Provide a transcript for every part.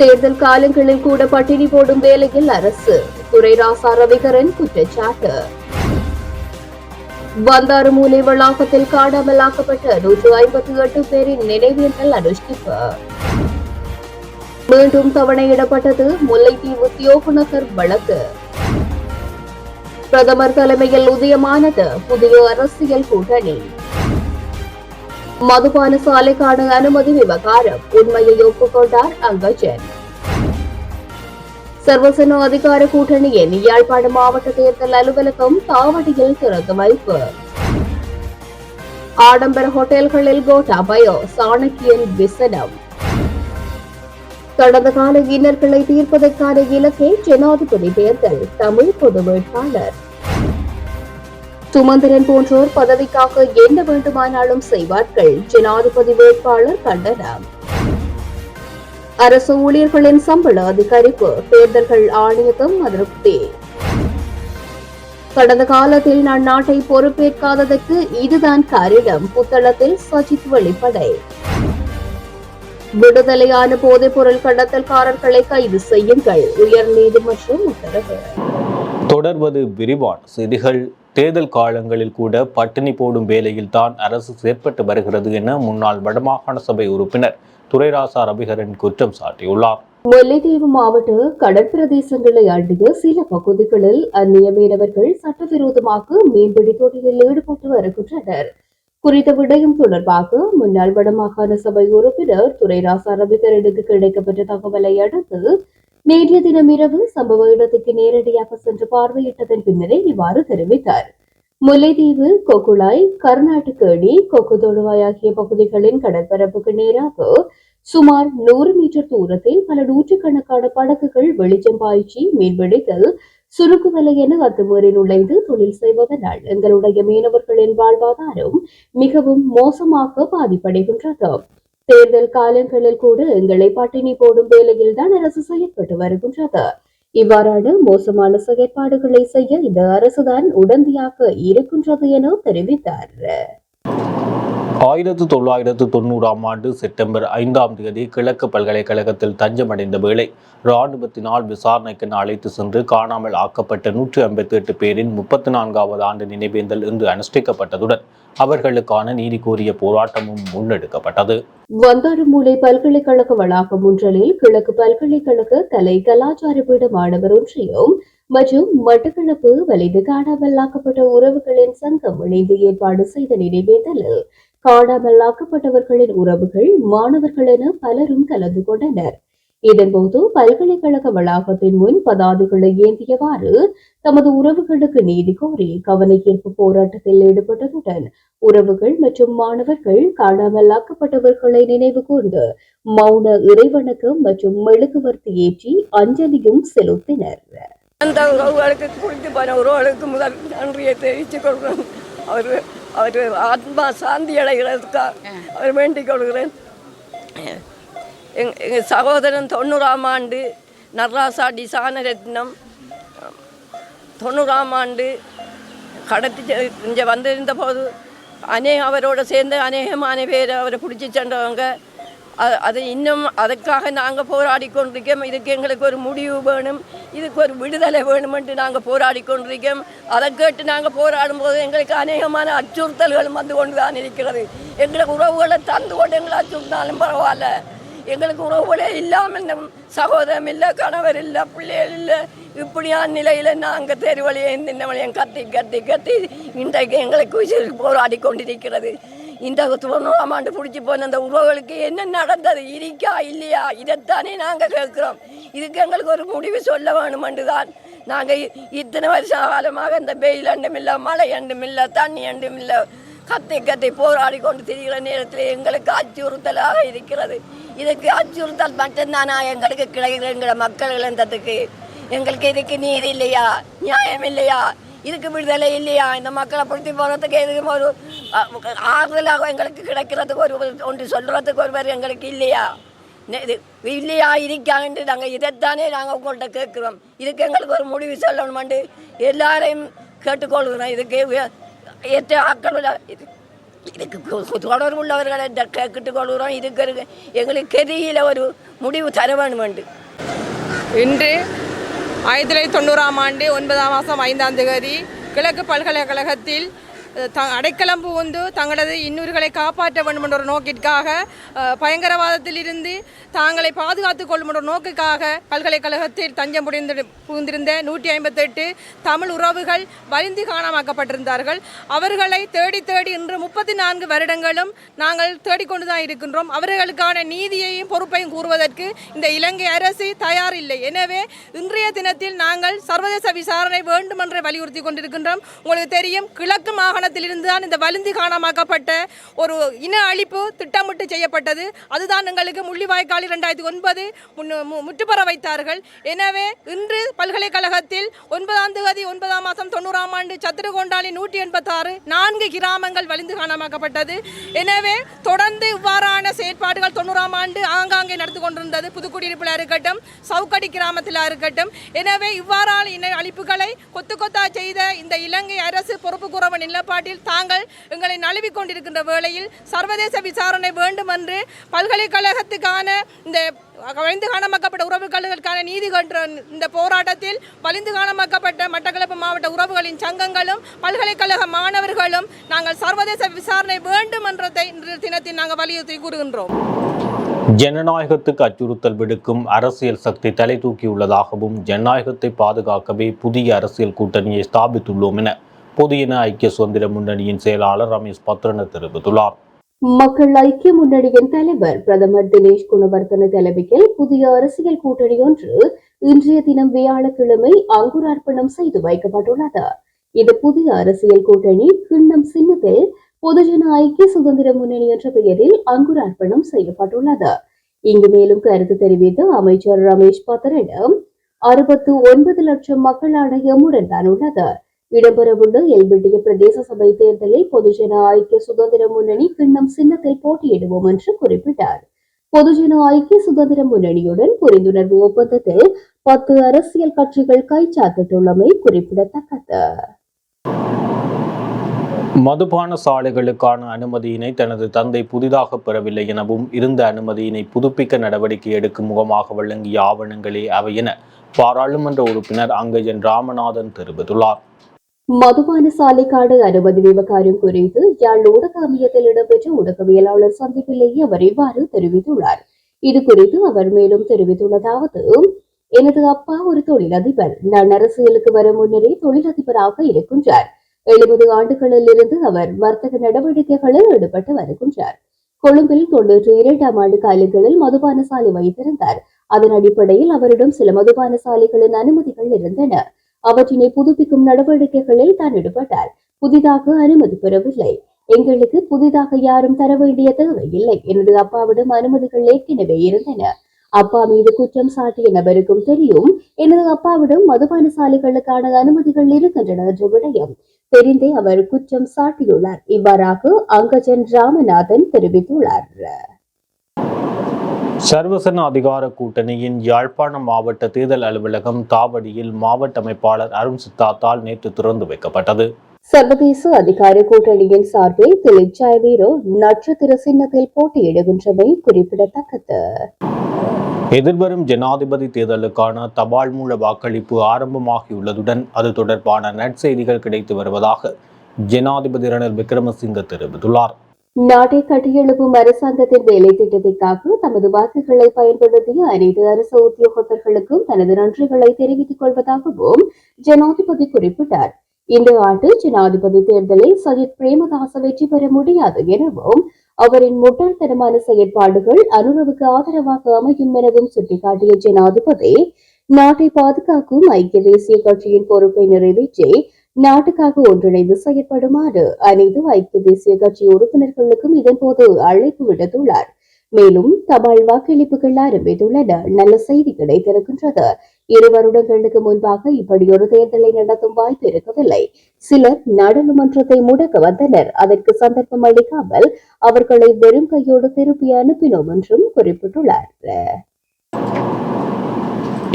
தேர்தல் காலங்களில் கூட பட்டினி போடும் வேலையில் அரசு துரைராசா ரவிகரன் குற்றச்சாட்டு. பந்தாறுமூலை வளாகத்தில் காணாமலாக்கப்பட்ட நூற்று ஐம்பத்தி எட்டு பேரின் நினைவேந்தல் அனுஷ்டிப்பு. மீண்டும் தவணையிடப்பட்டது முல்லைத்தீவு தியோகுநகர் வழக்கு. பிரதமர் தலைமையில் உதயமானது புதிய அரசியல் கூட்டணி. மதுபான சாலைக்கான அனுமதி விவகாரம் உண்மையை ஒப்புக்கொண்டார் அங்கஜன் சர்வசன அதிகார கூட்டணியின் யாழ்ப்பாண மாவட்ட தேர்தல் அலுவலகம் தாவடியில் திறந்து வைப்பு ஆடம்பர ஹோட்டல்களில் கோட்டா பயோ சாணக்கியன் விசனம் கடந்த கால இன்னர்களை தீர்ப்பதற்கான இலக்கை ஜனாதிபதி தேர்தல் தமிழ் பொது வேட்பாளர் சுமந்திரன் போன்றோர் பதவிக்காக என்ன வேண்டுமானாலும் செய்வார்கள். ஜனாதிபதி வேட்பாளர் கண்டனம். அரசு ஊழியர்களின் சம்பள அதிகரிப்பு தேர்தல்கள் ஆணையகம் அதிருப்தி. கடந்த காலத்தில் நான் நாட்டை பொறுப்பேற்காததற்கு இதுதான் காரணம் புத்தளத்தில் சஜித் வெளிப்படை. விடுதலையான போதைப் பொருள் கடத்தல்காரர்களை கைது செய்யுங்கள் உயர் நீதிமன்றம் உத்தரவு. தொடர்வது விரிவான செய்திகள். தேர்தல் காலங்களில் கூட பட்டினி போடும் வேலையில் தான் அரசு செயற்பட்டு வருகிறது என முன்னாள் வடமாகாண சபை உறுப்பினர் துரைராசா ரவிகரன் குற்றம் சாட்டியுள்ளார். முல்லைத்தீவு மாவட்ட கடற்பிரதேசங்களை அண்டிய சில பகுதிகளில் அந்நிய மீனவர்கள் சட்டவிரோதமாக மீன்பிடி தொழிலில் ஈடுபட்டு வருகின்றனர். குறித்த விடயம் தொடர்பாக முன்னாள் வடமாகாண சபை உறுப்பினர் துரைராசா ரவிகரனுக்கு கிடைக்கப்பட்ட தகவலை அடுத்து நேற்றைய தினம் இரவு சம்பவ இடத்துக்கு நேரடியாக சென்று பார்வையிட்டதன் பின்னரே இவ்வாறு தெரிவித்தார். முல்லைத்தீவு கொக்குளாய் கர்நாடகேடி கொக்கு ஆகிய பகுதிகளின் கடற்பரப்புக்கு நேராக சுமார் நூறு மீட்டர் தூரத்தில் பல நூற்றுக்கணக்கான படகுகள் வெளிச்சம் பாய்ச்சி மீன்பிடித்தல் சுருக்கு வலை என அத்துமீறி நுழைந்து தொழில் செய்வதனால் எங்களுடைய மீனவர்களின் வாழ்வாதாரம் மிகவும் மோசமாக பாதிப்படைகின்றது. தேர்தல் காலங்களில் கூட எங்களை பட்டினி போடும் வேலையில் தான் அரசு செயல்பட்டு வருகின்றது. இவ்வாறான மோசமான செயற்பாடுகளை செய்ய இந்த அரசுதான் உடந்தையாக இருக்கின்றது என தெரிவித்தார். ஆயிரத்து தொள்ளாயிரத்து தொண்ணூறாம் ஆண்டு செப்டம்பர் ஐந்தாம் தேதி கிழக்கு பல்கலைக்கழகத்தில் தஞ்சமடைந்த வேளை இராணுவத்தினால் விசாரணைக்கு அழைத்து சென்று காணாமல் ஆக்கப்பட்ட நூற்றி ஐம்பத்தி எட்டு பேரின் முப்பத்தி நான்காவது ஆண்டு நினைவேந்தல் இன்று அனுஷ்டிக்கப்பட்டதுடன் அவர்களுக்கான நீதி கோரிய போராட்டமும் முன்னெடுக்கப்பட்டது. வந்தாறுமூலை பல்கலைக்கழக வளாகம் ஒன்றலில் கிழக்கு பல்கலைக்கழக கலை கலாச்சார பீட மாணவர் ஒன்றியம் மற்றும் மட்டக்களப்பு வலிது காணாமலாக்கப்பட்ட உறவுகளின் சங்கம் இணைந்து ஏற்பாடு செய்த நினைவேந்தலில் காணாமலாக்கப்பட்டவர்களின் உறவுகள் மாணவர்கள் என பலரும் கலந்து கொண்டனர். இதன்போது பல்கலைக்கழக வளாகத்தின் முன் பதாதைகளை ஏந்தியவாறு தமது உறவுகளுக்கு நீதி கோரி கவன ஈர்ப்பு போராட்டத்தில் ஈடுபட்டதுடன் உறவுகள் மற்றும் மாணவர்கள் காணாமலாக்கப்பட்டவர்களை நினைவு கூர்ந்து மௌன இறைவணக்கம் மற்றும் மெழுகுவர்த்தி ஏற்றி அஞ்சலியும் செலுத்தினர். அந்த போன உறவுகளுக்கு முதல் நன்றியை தெரிவித்துக் கொள்கிறோம். அவர்கள் அவர் ஆத்மா சாந்தி அடைகிறதுக்காக அவர் வேண்டிக் கொள்கிறேன். எங் எங்கள் சகோதரன் தொண்ணூறாம் ஆண்டு நர்ராசா டிசான ரத்னம் தொண்ணூறாம் ஆண்டு கடத்தி இங்கே வந்திருந்த போது அநேக அவரோட சேர்ந்து அநேகமான பேர் அவரை பிடிச்சி சென்றவங்க. அது இன்னும் அதுக்காக நாங்கள் போராடி கொண்டிருக்கோம். இதுக்கு எங்களுக்கு ஒரு முடிவு வேணும். இதுக்கு ஒரு விடுதலை வேணுமென்று நாங்கள் போராடி கொண்டிருக்கோம். அதை கேட்டு நாங்கள் போராடும் போது எங்களுக்கு அநேகமான அச்சுறுத்தல்களும் வந்து கொண்டு தான் இருக்கிறது. எங்களுக்கு உறவுகளை தந்து கொண்டு எங்களை அச்சுறுத்தினாலும் பரவாயில்ல. எங்களுக்கு உறவுகளே இல்லாமல் சகோதரம் இல்லை கணவர் இல்லை பிள்ளைகள் இல்லை. இப்படியான நிலையில் நாங்கள் தெருவழியை இந்த வழியும் கத்தி கத்தி கத்தி இன்றைக்கு எங்களுக்கு உயிர் போராடி கொண்டிருக்கிறது. இந்த தொண்ணூறாம் ஆண்டு பிடிச்சி போன அந்த உறவுகளுக்கு என்ன நடந்தது? இருக்கா? இல்லையா? இதைத்தானே நாங்கள் கேட்குறோம். இதுக்கு எங்களுக்கு ஒரு முடிவு சொல்ல வேணுமென்று தான் நாங்கள் இத்தனை வருஷ காலமாக இந்த வெயில் அண்டும் இல்லை மழை அண்டும் இல்லை தண்ணி அண்டும் இல்லை கத்தி கத்தி போராடி கொண்டு திரிகிற நேரத்தில் எங்களுக்கு அச்சுறுத்தலாக இருக்கிறது. இதுக்கு அச்சுறுத்தல் மட்டும்தானா எங்களுக்கு கிடைக்கிற எங்களை மக்கள் இழந்ததுக்கு? எங்களுக்கு இதுக்கு நீதி இல்லையா? நியாயம் இல்லையா? இதுக்கு விடுதலை இல்லையா? இந்த மக்களை பிடிச்சி போகிறதுக்கு எதுக்கு ஒரு ஆறுதலாக எங்களுக்கு கிடைக்கிறதுக்கு ஒரு ஒன்று சொல்கிறதுக்கு ஒருவர் எங்களுக்கு இல்லையா? இது இல்லையா இருக்காங்கன்ட்டு நாங்கள் இதைத்தானே நாங்கள் உங்கள்கிட்ட கேட்குறோம். இதுக்கு எங்களுக்கு ஒரு முடிவு சொல்லணுமாண்டு எல்லாரையும் கேட்டுக்கொள்கிறோம். இதுக்கு உய- ஏற்ற ஆக்களோட இதுக்கு தொடர்பு உள்ளவர்களை கேட்டு கொள்கிறோம். இதுக்கு எங்களுக்கு கெதியில் ஒரு முடிவு தர வேணும் என்று. இன்று ஆயிரத்தி தொள்ளாயிரத்தி தொண்ணூறாம் ஆண்டு ஒன்பதாம் மாதம் ஐந்தாம் தேதி கிழக்கு பல்கலைக்கழகத்தில் த அடைக்கலம் புகுந்து தங்களது இன்னூர்களை காப்பாற்ற வேண்டும் என்ற நோக்கிற்காக பயங்கரவாதத்திலிருந்து தாங்களை பாதுகாத்துக் கொள்ளும் என்ற நோக்குக்காக பல்கலைக்கழகத்தில் தஞ்சம் புரிந்து புகுந்திருந்த நூற்றி ஐம்பத்தெட்டு தமிழ் உறவுகள் வலிந்து காணாமாக்கப்பட்டிருந்தார்கள். அவர்களை தேடி தேடி இன்று முப்பத்தி நான்கு வருடங்களும் நாங்கள் தேடிக்கொண்டு தான் இருக்கின்றோம். அவர்களுக்கான நீதியையும் பொறுப்பையும் கூறுவதற்கு இந்த இலங்கை அரசு தயார் இல்லை எனவே இன்றைய தினத்தில் நாங்கள் சர்வதேச விசாரணை வேண்டும் என்று வலியுறுத்தி கொண்டிருக்கின்றோம். உங்களுக்கு தெரியும் கிழக்கு காலத்திலிருந்து தான் இந்த வலிந்து காணாமாக்கப்பட்ட ஒரு இன அழிப்பு திட்டமிட்டு செய்யப்பட்டது. அதுதான் எங்களுக்கு முள்ளிவாய்க்கால் இரண்டாயிரத்தி ஒன்பது முற்றுப்பெற வைத்தார்கள். எனவே இன்று பல்கலைக்கழகத்தில் ஒன்பதாம் தேதி ஒன்பதாம் மாதம் தொண்ணூறாம் ஆண்டு சத்திரகொண்டாலி நூற்றி எண்பத்தாறு நான்கு கிராமங்கள் வலிந்து காணாமாக்கப்பட்டது. எனவே தொடர்ந்து இவ்வாறான செயற்பாடுகள் தொண்ணூறாம் ஆண்டு ஆங்காங்கே நடந்து புதுக்குடியிருப்பில் இருக்கட்டும் சவுக்கடி கிராமத்தில் இருக்கட்டும். எனவே இவ்வாறான இன அழிப்புகளை கொத்து கொத்தா செய்த இந்த இலங்கை அரசு பொறுப்பு கூறவ நிலப்பாட்டில் தாங்கள் எங்களை நழுவிக் கொண்டிருக்கின்ற வேளையில் சர்வதேச விசாரணை வேண்டும் என்று பல்கலைக்கழகத்துக்கான இந்த வலிந்து காணமாக்கப்பட்ட உறவுகளுக்கான நீதி கன்ற இந்த போராட்டத்தில் வலிந்து காணமாக்கப்பட்ட மட்டக்களப்பு மாவட்ட உறவுகளின் சங்கங்களும் பல்கலைக்கழக மாணவர்களும் நாங்கள் சர்வதேச விசாரணை வேண்டும் என்றதை இன்றைய தினத்தில் நாங்கள் வலியுறுத்தி கூறுகின்றோம். ஜனநாயகத்துக்கு அச்சுறுத்தல் விடுக்கும் அரசியல் சக்தி தலை தூக்கியுள்ளதாகவும் ஜனநாயகத்தை பாதுகாக்கவே புதிய அரசியல் கூட்டணியை ஸ்தாபித்துள்ளோம் என பொதுஜன ஐக்கிய சுதந்திர முன்னணியின் செயலாளர் ரமேஷ் பத்ரன தெரிவித்துள்ளார். மக்கள் ஐக்கிய முன்னணியின் தலைவர் பிரதமர் தினேஷ் குணவர்த்தன தலைமையில் புதிய அரசியல் கூட்டணி ஒன்று இன்றைய தினம் வியாழக்கிழமை அங்குரார்ப்பணம் செய்து வைக்கப்பட்டுள்ளது. இது புதிய அரசியல் கூட்டணி கிண்ணம் சின்னத்தில் பொதுஜன ஐக்கிய சுதந்திர முன்னணி என்ற பெயரில் அங்குரார்ப்பணம் செய்யப்பட்டுள்ளது. இங்கு மேலும் கருத்து தெரிவித்த அமைச்சர் ரமேஷ் பத்தரிடம் அறுபத்து ஒன்பது லட்சம் மக்களான எம்முடன் தான் உள்ளது. இடம்பெறவுள்ள எல்பிட்டிய பிரதேச சபை தேர்தலில் பொதுஜன ஐக்கிய சுதந்திர முன்னணி கிண்ணம் சின்னத்தில் போட்டியிடுவோம் என்று குறிப்பிட்டார். பொதுஜன ஐக்கிய சுதந்திர முன்னணியுடன் புரிந்துணர்வு ஒப்பந்தத்தில் பத்து அரசியல் கட்சிகள் கைச்சாத்திட்டுள்ளமை குறிப்பிடத்தக்கது. மதுபான சாலைகளுக்கான அனுமதியினை தனது தந்தை புதிதாக பெறவில்லை எனவும் இருந்த அனுமதியினை புதுப்பிக்க நடவடிக்கை எடுக்கும் முகமாக வழங்கிய ஆவணங்களே அவை என பாராளுமன்ற உறுப்பினர் அங்கஜன் ராமநாதன் தெரிவித்துள்ளார். மதுபான சாலைக்காடு அனுமதி விவகாரம் குறித்து யாழ் ஊடக அமையத்தில் இடம்பெற்ற ஊடகவியலாளர் சந்திப்பிலேயே அவர் இவ்வாறு தெரிவித்துள்ளார். இது குறித்து அவர் மேலும் தெரிவித்துள்ளதாவது எனது அப்பா ஒரு தொழிலதிபர். நான் அரசியலுக்கு வர முன்னரே தொழிலதிபராக இருக்கின்றார். எழுபது ஆண்டுகளிலிருந்து அவர் வர்த்தக நடவடிக்கைகளில் ஈடுபட்டு வருகின்றார். கொழும்பில் தொன்னூற்றி இரண்டாம் ஆண்டு காலங்களில் மதுபான சாலை வைத்திருந்தார். அதன் அடிப்படையில் அவரிடம் சில மதுபான சாலைகளின் அனுமதிகள் இருந்தன. அவற்றினை புதுப்பிக்கும் நடவடிக்கைகளில் தான் ஈடுபட்டார். புதிதாக அனுமதி பெறவில்லை. எங்களுக்கு புதிதாக யாரும் தர வேண்டிய தேவையில்லை எனது அப்பாவிடம் அனுமதிகள் ஏற்கனவே இருந்தன. அப்பா மீது குற்றம் சாட்டிய நபருக்கும் தெரியும். எனது அப்பாவிடம் மதுபான சாலைகளுக்கான அனுமதிகள் இருக்கின்றன என்ற விடயம். தெரிந்தே அவர் குற்றம் சாட்டியுள்ளார். இவ்வாறாக அங்கஜன் ராமநாதன் தெரிவித்துள்ளார். சர்வசன அதிகார கூட்டணியின் யாழ்ப்பாணம் மாவட்ட தேர்தல் அலுவலகம் தாவடியில் மாவட்ட அமைப்பாளர் அருண் சித்தாத்தால் நேற்று திறந்து வைக்கப்பட்டது. சர்வதேச அதிகார கூட்டணியின் சார்பில் திலிச்சாய் வீரோ நட்சத்திர சின்னத்தில் போட்டியிடுகின்றமை குறிப்பிடத்தக்கது. எதிர்வரும் ஜனாதிபதி தேர்தலுக்கான தபால் மூல வாக்களிப்பு ஆரம்பமாகியுள்ளதுடன் அது தொடர்பான நற்செய்திகள் கிடைத்து வருவதாக ஜனாதிபதி ரணில் விக்ரமசிங்க தெரிவித்துள்ளார். நாட்டை கட்டியெழுப்பும் அரசாங்கத்தின் வேலை திட்டத்திற்காக தமது வாக்குகளை பயன்படுத்திய அனைத்து அரசு உத்தியோகத்தர்களுக்கும் தனது நன்றிகளை தெரிவித்துக் கொள்வதாகவும் ஜனாதிபதி குறிப்பிட்டார். இந்த ஆண்டு ஜனாதிபதி தேர்தலில் சஜித் பிரேமதாச வெற்றி பெற முடியாது எனவும் அவரின் முட்டாள்தனமான செயற்பாடுகள் அனுரவுக்கு ஆதரவாக அமையும் எனவும் சுட்டிக்காட்டிய ஜனாதிபதி நாட்டை பாதுகாக்கும் ஐக்கிய தேசிய கட்சியின் பொறுப்பை நிறைவேற்றி நாட்டுக்காக ஒன்றிணைந்து செயற்படுமாறு அனைத்து ஐக்கிய தேசிய கட்சி உறுப்பினர்களுக்கும் இதன்போது அழைப்பு விடுத்துள்ளார். மேலும் தபால் வாக்களிப்புகள் ஆரம்பித்துள்ளன. நல்ல செய்தி கிடைத்திருக்கின்றது இரு வருடங்களுக்கு முன்பாக இப்படி ஒரு தேர்தலை நடத்தும் வாய்ப்பு இருக்கவில்லை. சிலர் நாடாளுமன்றத்தை முடக்க வந்தனர். அதற்கு சந்தர்ப்பம் அளிக்காமல் அவர்களை வெறும் கையோடு திருப்பி அனுப்பினோம் என்றும் குறிப்பிட்டுள்ளார்.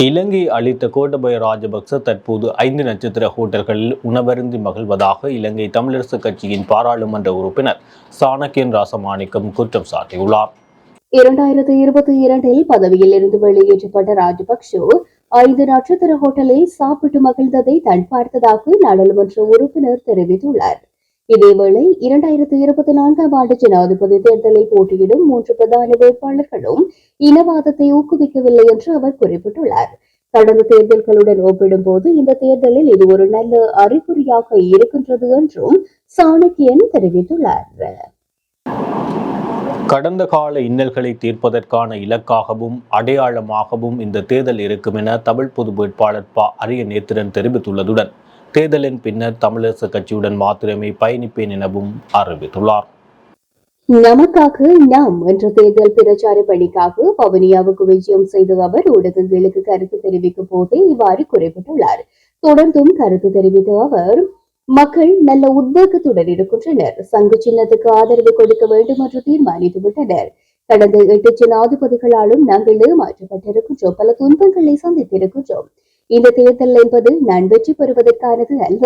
இலங்கை அளித்த கோட்டபய ராஜபக்ச தற்போது ஐந்து நட்சத்திர ஹோட்டல்களில் உணவருந்தி மகிழ்வதாக இலங்கை தமிழரசு கட்சியின் பாராளுமன்ற உறுப்பினர் சாணக்கியன் ராசமாணிக்கம் குற்றம் சாட்டியுள்ளார். இரண்டாயிரத்து இருபத்தி இரண்டில் பதவியில் இருந்து வெளியேற்றப்பட்ட ராஜபக்சோ ஐந்து நட்சத்திர ஹோட்டலில் சாப்பிட்டு மகிழ்ந்ததை தன் பார்த்ததாக நாடாளுமன்ற உறுப்பினர் தெரிவித்துள்ளார். இதேவேளை இரண்டாயிரத்து இருபத்தி நான்காம் ஆண்டு ஜனாதிபதி தேர்தலில் போட்டியிடும் மூன்று பிரதான வேட்பாளர்களும் இனவாதத்தை ஊக்குவிக்கவில்லை என்று அவர் குறிப்பிட்டுள்ளார். கடந்த தேர்தல்களுடன் ஒப்பிடும்போது இந்த தேர்தலில் இது ஒரு நல்ல அறிகுறியாக இருக்கின்றது என்றும் சாணக்கியன் தெரிவித்துள்ளார். கடந்த கால இன்னல்களை தீர்ப்பதற்கான இலக்காகவும் அடையாளமாகவும் இந்த தேர்தல் இருக்கும் என தமிழ் பொது வேட்பாளர் ப. அரிய நேத்திரன் தெரிவித்துள்ளதுடன் தேர்தலின் பின்னர் தமிழரசு கட்சியுடன் மாத்திரமே பயணிப்பேன் எனவும் அறிவித்துள்ளார். நமக்காக நாம் என்ற தேர்தல் பிரச்சார பணிக்காக பவனியாவுக்கு விஜயம் செய்த அவர் ஊடகங்களுக்கு கருத்து தெரிவிக்கும் போதே இவ்வாறு குறிப்பிட்டுள்ளார். தொடர்ந்தும் கருத்து தெரிவித்த அவர் மக்கள் நல்ல உத்வேகத்துடன் இருக்கின்றனர். சங்கு சின்னத்துக்கு ஆதரவு கொடுக்க வேண்டும் என்று தீர்மானித்து விட்டனர் கடந்த எட்டு ஜனாதிபதிகளாலும் நாங்கள் ஏமாற்றப்பட்டிருக்கின்றோம். பல துன்பங்களை சந்தித்திருக்கின்றோம். இந்த தேர்தல் என்பது நான் வெற்றி பெறுவதற்கானது அல்ல.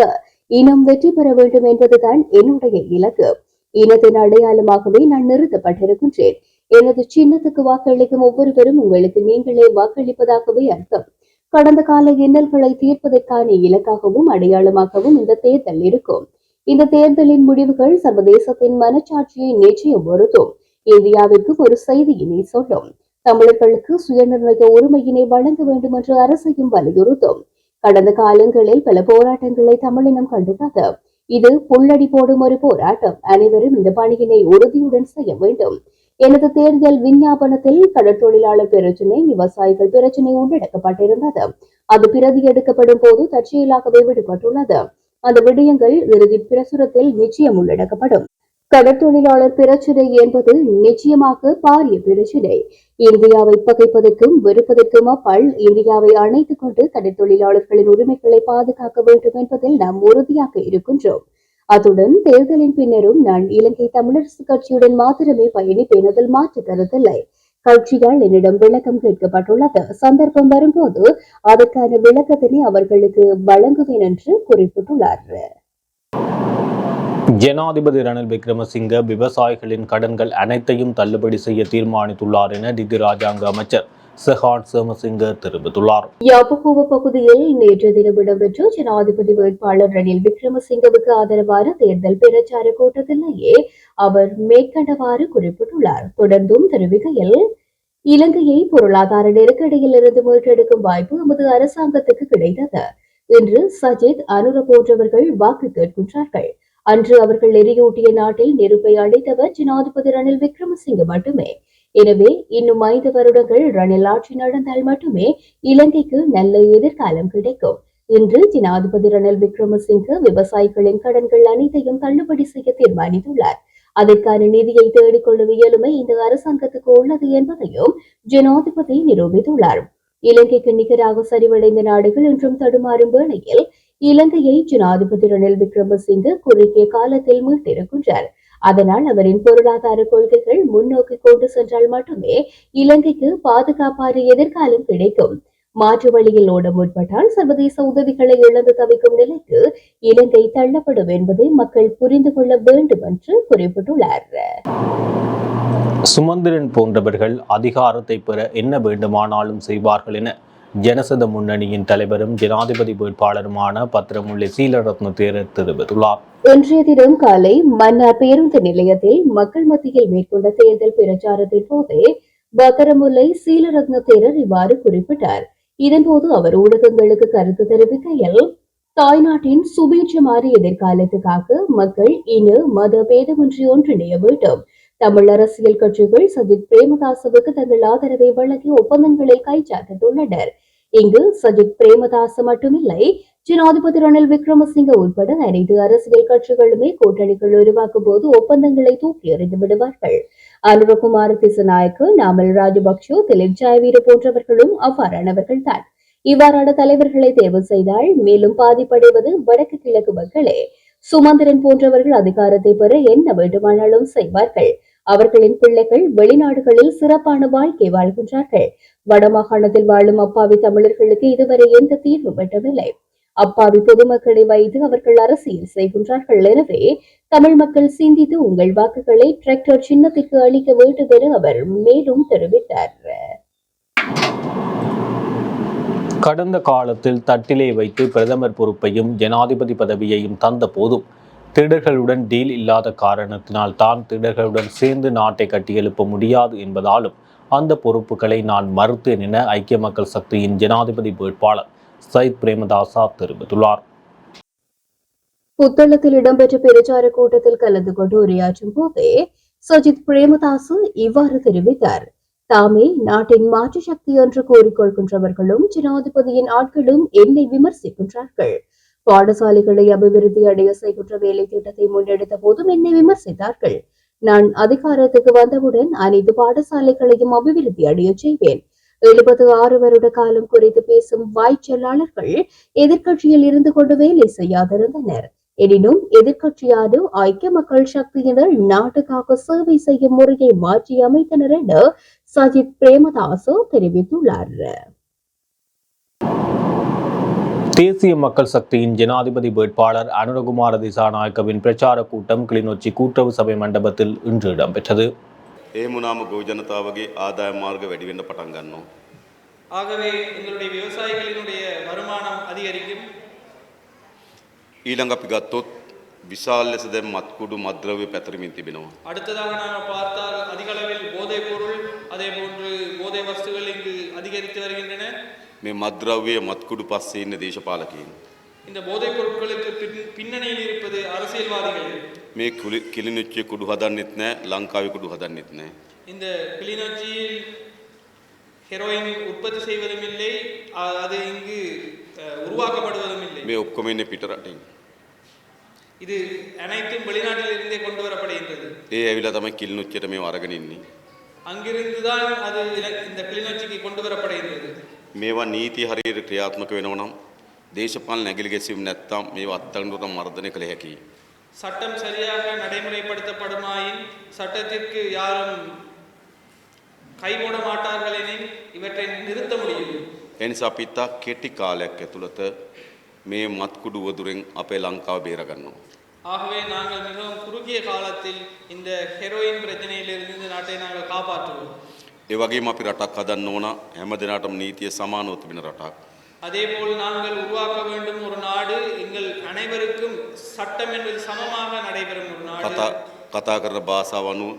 இனம் வெற்றி பெற வேண்டும் என்பதுதான் என்னுடைய இலக்கு. இனத்தின் அடையாளமாகவே நான் நிறுத்தப்பட்டிருக்கின்றேன். எனது சின்னத்துக்கு வாக்களிக்கும் ஒவ்வொருவரும் உங்களுக்கு நீங்களே வாக்களிப்பதாகவே அர்த்தம். கடந்த கால இன்னல்களை தீர்ப்பதற்கான இலக்காகவும் அடையாளமாகவும் இந்த தேர்தல் இருக்கும். இந்த தேர்தலின் முடிவுகள் சர்வதேசத்தின் மனச்சாட்சியை நிச்சயம் வருத்தும் இந்தியாவிற்கு ஒரு செய்தியினை சொல்லும். தமிழர்களுக்கு சுயநிர்ணய உரிமையினை வழங்க வேண்டும் என்று அரசையும் வலியுறுத்தும். கடந்த காலங்களில் பல போராட்டங்களை தமிழினம் கண்டுள்ளது இது புள்ளடி போடும் ஒரு போராட்டம். அனைவரும் இந்த பணியினை உறுதியுடன் செய்ய வேண்டும். எனது தேர்தல் விஞ்ஞாபனத்தில் கடற்தொழிலாளர் பிரச்சினை விவசாயிகள் பிரச்சினை உள்ளடக்கப்பட்டிருந்தது அது பிரதி எடுக்கப்படும் போது தற்செயலாகவே விடுபட்டுள்ளது. அந்த விடயங்கள் இறுதி பிரசுரத்தில் நிச்சயம் உள்ளடக்கப்படும். கடற்தொழிலாளர் பிரச்சினை என்பது நிச்சயமாக பாரிய பிரச்சினை. இந்தியாவை பகைப்பதற்கும் வெறுப்பதற்கும் அப்பால் இந்தியாவை அணைத்துக் கொண்டு கடற்தொழிலாளர்களின் உரிமைகளை பாதுகாக்க வேண்டும் என்பதில் நாம் உறுதியாக இருக்கின்றோம். அத்துடன் தேர்தலின் பின்னரும் நான் இலங்கை தமிழரசு கட்சியுடன் மாத்திரமே பயணிப்பேன் அதில் மாற்று கருத்தில்லை. கட்சிகள் என்னிடம் விளக்கம் கேட்கப்பட்டுள்ளது. சந்தர்ப்பம் வரும்போது அதற்கான விளக்கத்தினை அவர்களுக்கு வழங்குவேன் என்று குறிப்பிட்டுள்ளார். ஜனாதிபதி ரணில் விக்ரமசிங்க விவசாயிகளின் கடன்கள் அனைத்தையும் தள்ளுபடி செய்ய தீர்மானித்துள்ளார் என நிதி ராஜாங்க அமைச்சர் செஹாட் சேமசிங்கர் தெரிவித்துள்ளார். யாப்பகோவ பகுதியில் நேற்று தினம் இடம்பெற்ற ஜனாதிபதி வேட்பாளர் ரணில் விக்ரமசிங்கவுக்கு ஆதரவான தேர்தல் பிரச்சார கூட்டத்திலேயே அவர் மேற்கண்டவாறு குறிப்பிட்டுள்ளார். தொடர்ந்தும் தெரிவிக்கையில் இலங்கையை பொருளாதார நெருக்கடியில் இருந்து மீட்டெடுக்கும் வாய்ப்பு நமது அரசாங்கத்துக்கு கிடைத்தது. இன்று சஜித் அனுர போன்றவர்கள் வாக்கு கேட்கின்றார்கள். அன்று அவர்கள் எரியூட்டிய நாட்டில் நெருப்பை அடைத்தவர் ஜனாதிபதி ரணில் விக்ரமசிங்க மட்டுமே. எனவே இன்னும் ஐந்து வருடங்கள் ரணில் ஆட்சி நடந்தால் மட்டுமே இலங்கைக்கு நல்ல எதிர்காலம் கிடைக்கும். இன்று ஜனாதிபதி ரணில் விக்ரமசிங்க விவசாயிகளின் கடன்கள் அனைத்தையும் தள்ளுபடி செய்ய தீர்மானித்துள்ளார். அதற்கான நிதியை தேடிக்கொள்ளும் இயலுமை இந்த அரசாங்கத்துக்கு உள்ளது என்பதையும் ஜனாதிபதி நிரூபித்துள்ளார். இலங்கைக்கு நிகராக சரிவடைந்த நாடுகள் இன்றும் தடுமாறும் வேளையில் இலங்கையை ஜனாதிபதி ரணில் விக்ரமசிங்க குறுகிய காலத்தில் மீட்டிருக்கின்றார். அதனால் அவரின் பொருளாதார கொள்கைகள் முன்னோக்கி கொண்டு சென்றால் மட்டுமே இலங்கைக்கு பாதுகாப்பான எதிர்காலம் கிடைக்கும். மாற்று வழியில் ஓட முற்பட்டால் சர்வதேச உதவிகளை இழந்து தவிக்கும் நிலைக்கு இலங்கை தள்ளப்படும் என்பதை மக்கள் புரிந்து கொள்ள வேண்டும் என்று குறிப்பிட்டுள்ளார். சுமந்திரன் போன்றவர்கள் அதிகாரத்தை பெற என்ன வேண்டுமானாலும் செய்வார்கள் என ஜனசத முன்னணியின் தலைவரும் ஜனாதிபதி வேட்பாளருமான பத்திரமுள்ளி சீலரத்ன தேரர் தெரிவித்துள்ளார் இன்றைய தினம் காலை மன்னார் பேருந்து நிலையத்தில் மக்கள் மத்தியில் மேற்கொண்ட தேர்தல் பிரச்சாரத்தின் போதே பத்திரமுல்லை சீலரத்ன தேரர் இவ்வாறு குறிப்பிட்டார். இதன்போது அவர் ஊடகங்களுக்கு கருத்து தெரிவிக்கையில் தாய்நாட்டின் சுபீட்சமான எதிர்காலத்துக்காக மக்கள் இன மத பேதமின்றி ஒன்றிணைய வேண்டும். தமிழ் அரசியல் கட்சிகள் சஜித் பிரேமதாசவுக்கு தங்கள் ஆதரவை வழங்கி ஒப்பந்தங்களில் கைச்சாத்திட்டுள்ளனர். இங்கு சஜித் பிரேமதாச மட்டுமில்லை ஜனாதிபதி ரணில் விக்ரமசிங்க உட்பட அனைத்து அரசியல் கட்சிகளுமே கூட்டணிகள் உருவாக்கும் போது ஒப்பந்தங்களை தூக்கி எறிந்து விடுவார்கள். அனுரகுமார் திசநாயக்கு நாமல் ராஜபக்சோ திலிப் ஜாயவீர போன்றவர்களும் அவ்வாறானவர்கள் தான். இவ்வாறான தலைவர்களை தேர்வு செய்தால் மேலும் பாதிப்படைவது வடக்கு கிழக்கு மக்களே. சுமந்திரன் போன்றவர்கள் அதிகாரத்தை பெற என்ன வேண்டுமானாலும் செய்வார்கள். அவர்களின் பிள்ளைகள் வெளிநாடுகளில் சிறப்பான வாழ்க்கை வாழ்கின்றார்கள். வடமாகாணத்தில் வாழும் அப்பாவி தமிழர்களுக்கு இதுவரை எந்த தீர்வும் எட்டவில்லை அப்பாவி பொதுமக்களை வைத்து அவர்கள் அரசியல் செய்கின்றார்கள். எனவே தமிழ் மக்கள் சிந்தித்து உங்கள் வாக்குகளை டிராக்டர் சின்னத்திற்கு அளிக்க வேண்டும் என அவர் மேலும் தெரிவித்தார். கடந்த காலத்தில் தட்டிலே வைத்து பிரதமர் பொறுப்பையும் ஜனாதிபதி பதவியையும் தந்த போதும் திருடர்களுடன் டீல் இல்லாத காரணத்தினால் தான் திருடர்களுடன் சேர்ந்து நாட்டை கட்டியெழுப்ப முடியாது என்பதாலும் அந்த பொறுப்புகளை நான் மறுத்தேன் என ஐக்கிய மக்கள் சக்தியின் ஜனாதிபதி வேட்பாளர் சயித் பிரேமதாசா தெரிவித்துள்ளார். புத்தளத்தில் இடம்பெற்ற பிரச்சார கூட்டத்தில் கலந்து கொண்டு உரையாற்றும் போதே சஜித் பிரேமதாசு இவ்வாறு தெரிவித்தார். தாமே நாட்டின் மாற்று சக்தி என்று கூறிக்கொள்கின்றவர்களும் ஜனாதிபதியின் ஆட்களும் என்னை விமர்சிக்கின்றார்கள். பாடசாலைகளை அபிவிருத்தி அடைய செய்கின்ற வேலை திட்டத்தை முன்னெடுத்த போதும் என்னை விமர்சித்தார்கள். நான் அதிகாரத்துக்கு வந்தவுடன் அனைத்து பாடசாலைகளையும் அபிவிருத்தி அடைய செய்வேன். எழுபது ஆறு வருட காலம் குறித்து பேசும் வாய்ச்சொல்லாளர்கள் எதிர்கட்சியில் இருந்து கொண்டு வேலை செய்யாதிருந்தனர். எனினும் எதிர்கட்சியாலும் ஐக்கிய மக்கள் சக்தியினர் நாட்டுக்காக சேவை செய்யும் முறையை மாற்றி அமைத்தனர் என சஜித் பிரேமதாசு தெரிவித்துள்ளார் தேசிய மக்கள் சக்தியின் ஜனாதிபதி வேட்பாளர் அனுரகுமார திசாநாயக்கவின் பிரச்சார கூட்டம் கிளிநொச்சி கூட்டுறவு சபை மண்டபத்தில் இன்று இடம்பெற்றது ඒ මුණාම ගෝජනතාවගේ ආදාය මාර්ග වැඩිවෙන්න පටන් ගන්නවා. ஆகவே எங்களுடைய விவசாயிகளினுடைய வருமானம் அதிகரிக்கும் ඊළඟ අපි ගත්තොත් විශාල් ලෙස දැන් මත්කුඩු මද්‍රව්‍ය පැතරමින් තිබෙනවා. அடுத்ததாக நாங்கள் பார்த்தால் அதிக அளவில் මේ මද්‍රව්‍ය මත්කුඩු පස්සේ ඉන්න දේශපාලකයින්. இந்த போதைப் பொருட்களுக்கு பின் பின்னணியில் இருப்பது அரசியல்வாதிகள் මේ කුලි- කිලිනුච්චේ කුඩු හදන්නෙත් නෑ ලංකාවේ කුඩු හදන්නෙත් නෑ. இந்த கிளிநொச்சியில் ஹெரோயின் உற்பத்தி செய்வதும் இல்லை அ- அது இங்கு அஹ், உருவாக்கப்படுவதும் இல்லை මේ ඔක්කොම ඉන්නේ පිට රටින්. இது அனைத்தும் வெளிநாட்டில் இருந்தே கொண்டு வரப்படுகின்றது ඒ ඇවිල්ලා තමයි කිලිනුච්චේට මේ අරගෙන ඉන්නේ. அங்கிருந்துதான் அது இல- இந்த கிளிநொச்சிக்கு கொண்டு வரப்படுகின்றது මේවා නීති හරියට ක්‍රියාත්මක වෙනවා නම් දේශපාලන නැගිලි ගැසීම් නැත්තම් මේවා අත්අඩංගුවට මර්ධනය කළ හැකියි. சட்டம் சரியாக நடைமுறைப்படுத்தப்படுமாயின் சட்டத்திற்கு யாரும் கைபோட மாட்டார்கள் எனில் இவற்றை நிறுத்த முடியும் ඒ නිසා අපි ඉතා කෙටි කාලයක් ඇතුළත මේ මත්කුඩු වදුරෙන් අපේ ලංකාව බේරගන්නවා. ஆகவே நாங்கள் மிகவும் குறுகிய காலத்தில் இந்த ஹெரோயின் பிரச்சனையிலிருந்து இந்த நாட்டை நாங்கள் காப்பாற்றுவோம் ඒ වගේම අපි රටක් හදන්න ඕන හැම දෙනාටම නීතිය සමානව තිබෙන රටක්. அதேபோல் நாங்கள் உருவாக்க வேண்டும் ஒரு நாடு எங்கள் அனைவருக்கும் சட்டம் என்பது சமமாக நடைபெறும் ஒரு நாடு කතා කතා කරන භාෂාව අනුව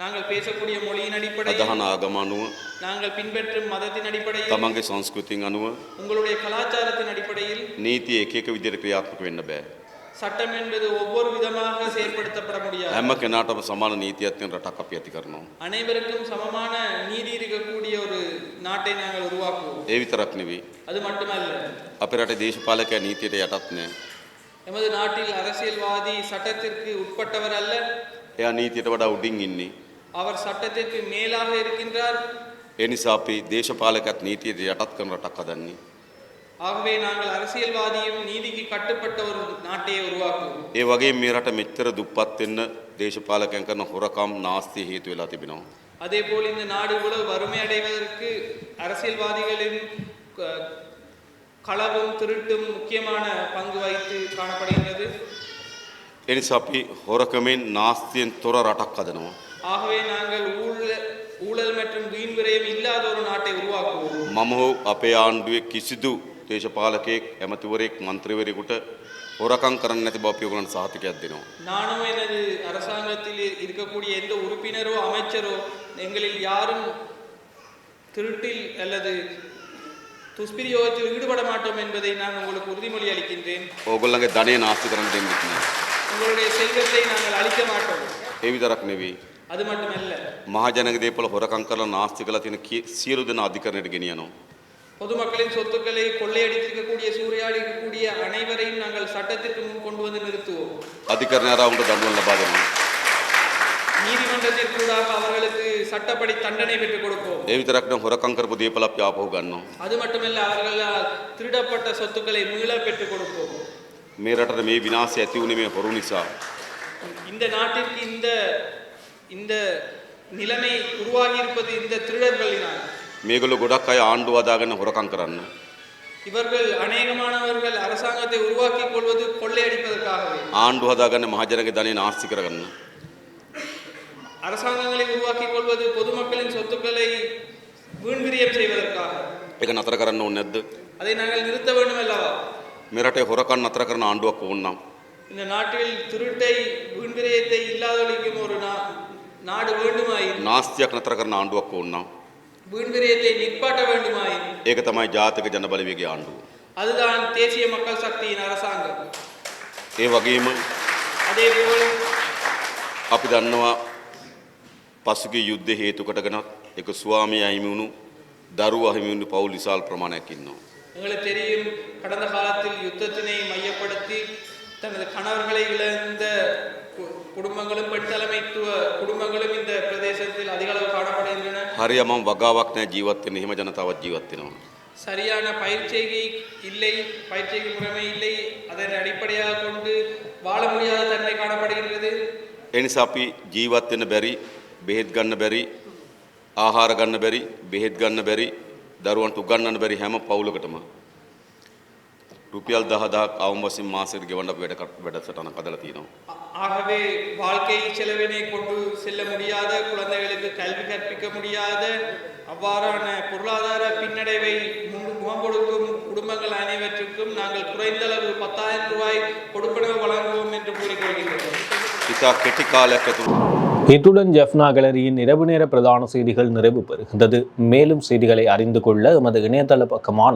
நாங்கள் பேசக்கூடிய மொழியின் அடிப்படையில் අදහන ආගම අනුව நாங்கள் பின்பற்றும் மதத்தின் அடிப்படையில் තමන්ගේ සංස්කෘතින් අනුව உங்களுடைய கலாச்சாரத்தின் அடிப்படையில் නීතිය එක එක විදිහට ක්‍රියාත්මක වෙන්න බෑ. சட்டம் என்பது ஒவ்வொரு விதமாக செயற்படுத்தப்பட முடியாது හැම කෙනාටම සමාන නීතියක් තියෙන රටක් අපි ඇති කරනවා. அனைவருக்கும் சமமான நீதி இருக்கக்கூடிய ஒரு நாட்டை நாங்கள் உருவாக்குவோம் ඒ විතරක් නෙවෙයි. அது மட்டுமல்ல අපේ රටේ දේශපාලකයා නීතියට යටත් නෑ. எமது நாட்டில் அரசியல்வாதி சட்டத்திற்கு உட்பட்டவர் அல்ல එයා නීතියට වඩා උඩින් ඉන්නේ. அவர் சட்டத்திற்கு மேலாக இருக்கின்றார் ඒ නිසා අපි දේශපාලකත් නීතියට යටත් කරන රටක් හදන්නේ. ஆகவே நாங்கள் அரசியல்வாதியும் நீதிக்கு கட்டுப்பட்ட ஒரு நாட்டையே உருவாக்குவோம் ඒ වගේ මේ රට මෙච්චර දුප්පත් වෙන්න දේශපාලකයන් කරන හොරකම් නාස්ති හේතු වෙලා තිබෙනවා. அதேபோல் இந்த நாடு இவ்வளவு வறுமை அடைவதற்கு அரசியல்வாதிகளின் க- களவும் திருட்டும் முக்கியமான பங்கு வகித்து காணப்படுகின்றது ඒ නිසා අපි හොරකමෙන් නාස්තියෙන් තොර රටක් හදනවා. ஆகவே நாங்கள் ஊழல் ஊழல் மற்றும் வீண் விரயம் இல்லாத ஒரு நாட்டை உருவாக்குவோம் මම හෝ අපේ ආණ්ඩුවේ කිසිදු දේශපාලකයෙක් ඇමතිවරයෙක් මන්ත්‍රීවරයෙකුට හොරකම් කරන්න නැති බව අපි ඔයගොල්ලන්ට සහතිකයක් දෙනවා. நானும் எனது அரசாங்கத்தில் இ- இருக்கக்கூடிய எந்த உறுப்பினரோ அமைச்சரோ எங்களில் யாரும் திருட்டில் அல்லது துஷ்பிரயோகத்தில் ஈடுபட மாட்டோம் என்பதை நான் உங்களுக்கு உறுதிமொழி அளிக்கின்றேன் ඕගොල්ලන්ගේ ධනය නාස්ති කරන්න දෙන්නෙත් නෑ. உங்களுடைய செல்வத்தை நாங்கள் அளிக்க மாட்டோம் ඒ විතරක් නෙවෙයි. அது மட்டுமல்ல මහජනක දේපල හොරකම් කරලා නාස්ති කරලා තියෙන කී- සියලු දෙනා අධිකරණයට ගෙනියනවා. பொதுமக்களின் சொத்துக்களை கொள்ளையடித்திருக்கக்கூடிய சூறையாடிக்கக்கூடிய அனைவரையும் நாங்கள் சட்டத்திற்கு முன் கொண்டு வந்து நிறுத்துவோம். நீதிமன்றத்திற்கூடாக அவர்களுக்கு சட்டப்படி தண்டனை பெற்றுக் கொடுப்போம். தேவி தரக்கணும் ஹுரக்கங்கர் புதிய பலப்பி ஆபோகணும் அது மட்டுமல்ல அவர்களால் திருடப்பட்ட சொத்துக்களை மீள பெற்றுக் கொடுப்போம். மேரட்டர் மே வினாசி அத்தியுனிமே இந்த நாட்டிற்கு இந்த இந்த நிலைமை உருவாகி இந்த திருடர்களினால். මේගොල්ලෝ ගොඩක් අය ආණ්ඩුව හදාගෙන හොරකම් කරන්න. இவர்கள் அநேகமானவர்கள் அரசாங்கத்தை உருவாக்கிக் கொள்வது கொள்ளையடிப்பதற்காகவே ආණ්ඩුව හදාගන්න මහජනගේ ධනය නාස්ති කරගන්න. அரசாங்கங்களை உருவாக்கிக் கொள்வது பொதுமக்களின் சொத்துக்களை வீண்விரியம் செய்வதற்காக ඒක නතර කරන්න ඕනේ නැද්ද? அதை நாங்கள் நிறுத்த வேண்டும் அல்லவா මේ රටේ හොරකම් නතර කරන ආණ්ඩුවක් ඕනනම් இந்த நாட்டில் திருட்டை வீண்விரயத்தை இல்லாதொழிக்கும் ஒரு நா- நாடு வேண்டுமாயின் නාස්තියක් නතර කරන ආණ්ඩුවක් ඕනනම් வீண்விரயத்தை நிற்பாட்ட வேண்டுமாயின் ඒක තමයි ජාතික ජනබලවේගයේ ආණ්ඩුව. அதுதான் தேசிய மக்கள் சக்தியின் அரசாங்கம் ඒ වගේම அதேபோல் අපි දන්නවා පසුගිය යුද්ධ හේතු කොටගෙනත් එක ස්වාමිය අහිමි වුණු දරුවෝ අහිමි වුණු පවුල් විශාල ප්‍රමාණයක් ඉන්නවා. எங்களுக்கு தெரியும் கடந்த காலத்தில் யுத்தத்தினை மையப்படுத்தி தனது கணவர்களை இழந்த கு- குடும்பங்களும் பெண் தலைமைத்துவ குடும்பங்களும் இந்த பிரதேசத்தில் அதிக அளவு காணப்படுகின்றன හරියම වගාවක් නැහැ ජීවත් වෙන්න එහෙම ජනතාවක් ජීවත් වෙනවා. சரியான பயிற்சிகை இல்லை பயிற்சிகை முறைமை இல்லை அதன் அடிப்படையாக கொண்டு வாழ முடியாத தன்மை காணப்படுகின்றது ඒ නිසා අපි ජීවත් වෙන්න බැරි, බෙහෙත් ගන්න බැරි, ආහාර ගන්න බැරි, බෙහෙත් ගන්න බැරි, දරුවන්ට උගන්වන්න බැරි හැම පවුලකටම රුපියල් දහදහක් අවමසින් මාසයට ගෙවන්න වැඩ වැඩසටන කදල තියෙනවා. ஆகவே வாழ்க்கை செலவினை கொண்டு செல்ல முடியாத குழந்தைகளுக்கு கல்வி கற்பிக்க முடியாத அவ்வாறான பொருளாதார பின்னடைவை முகம் கொடுக்கும் குடும்பங்கள் அனைவற்றுக்கும் நாங்கள் குறைந்தளவு பத்தாயிரம் ரூபாய் கொடுப்பனவு வழங்குவோம் என்று கூறிக்கொள்கின்றோம் இத்துடன் ஜெஃப்னா கேலரியின் இரவு நேர பிரதான செய்திகள் நிறைவு பெறுகின்றது மேலும் செய்திகளை அறிந்து கொள்ள எமது இணையதள பக்கமான